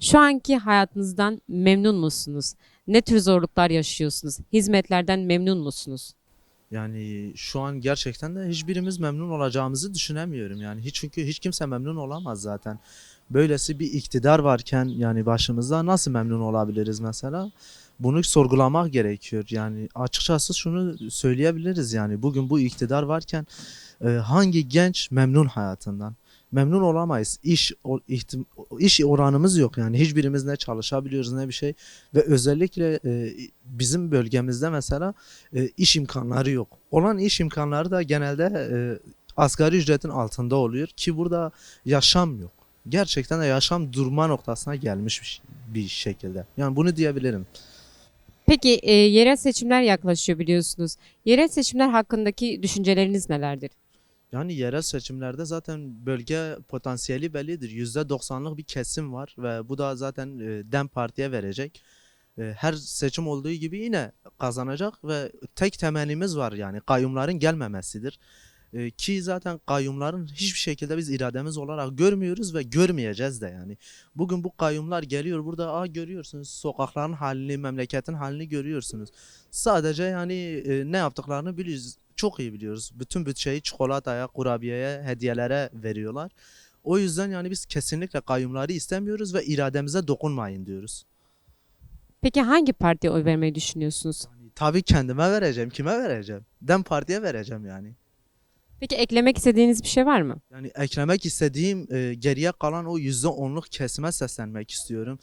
Şu anki hayatınızdan memnun musunuz? Ne tür zorluklar yaşıyorsunuz? Hizmetlerden memnun musunuz? Yani şu an gerçekten de hiçbirimiz memnun olacağımızı düşünemiyorum. Yani hiç çünkü hiç kimse memnun olamaz zaten. Böylesi bir iktidar varken yani başımızda nasıl memnun olabiliriz mesela? Bunu sorgulamak gerekiyor. Yani açıkçası şunu söyleyebiliriz yani bugün bu iktidar varken e, hangi genç memnun hayatından? Memnun olamayız. İş ihtim- iş oranımız yok yani hiçbirimiz ne çalışabiliyoruz ne bir şey ve özellikle e, bizim bölgemizde mesela e, iş imkanları yok. Olan iş imkanları da genelde e, asgari ücretin altında oluyor ki burada yaşam yok. Gerçekten de yaşam durma noktasına gelmiş bir şekilde. Yani bunu diyebilirim. Peki e, yerel seçimler yaklaşıyor biliyorsunuz. Yerel seçimler hakkındaki düşünceleriniz nelerdir? Yani yerel seçimlerde zaten bölge potansiyeli bellidir. %90'lık bir kesim var ve bu da zaten e, DEM Parti'ye verecek. E, Her seçim olduğu gibi yine kazanacak ve tek temennimiz var yani kayyumların gelmemesidir. E, Ki zaten kayyumların hiçbir şekilde biz irademiz olarak görmüyoruz ve görmeyeceğiz de yani. Bugün bu kayyumlar geliyor burada aa görüyorsunuz sokakların halini, memleketin halini görüyorsunuz. Sadece yani ne yaptıklarını biliyoruz. Çok iyi biliyoruz. Bütün bütçeyi çikolataya, kurabiyeye, hediyelere veriyorlar. O yüzden yani biz kesinlikle kayyumları istemiyoruz ve irademize dokunmayın diyoruz. Peki hangi partiye oy vermeyi düşünüyorsunuz? Yani tabii kendime vereceğim. Kime vereceğim? Dem Parti'ye vereceğim yani. Peki eklemek istediğiniz bir şey var mı? Yani eklemek istediğim e, geriye kalan o yüzde onluk kesime seslenmek istiyorum.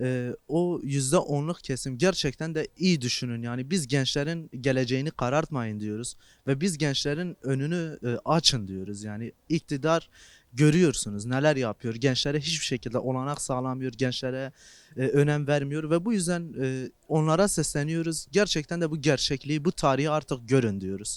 E, o yüzde onluk kesim gerçekten de iyi düşünün. Yani biz gençlerin geleceğini karartmayın diyoruz. Ve biz gençlerin önünü e, açın diyoruz. Yani iktidar görüyorsunuz neler yapıyor. Gençlere hiçbir şekilde olanak sağlamıyor. Gençlere e, önem vermiyor. Ve bu yüzden e, onlara sesleniyoruz. Gerçekten de bu gerçekliği, bu tarihi artık görün diyoruz.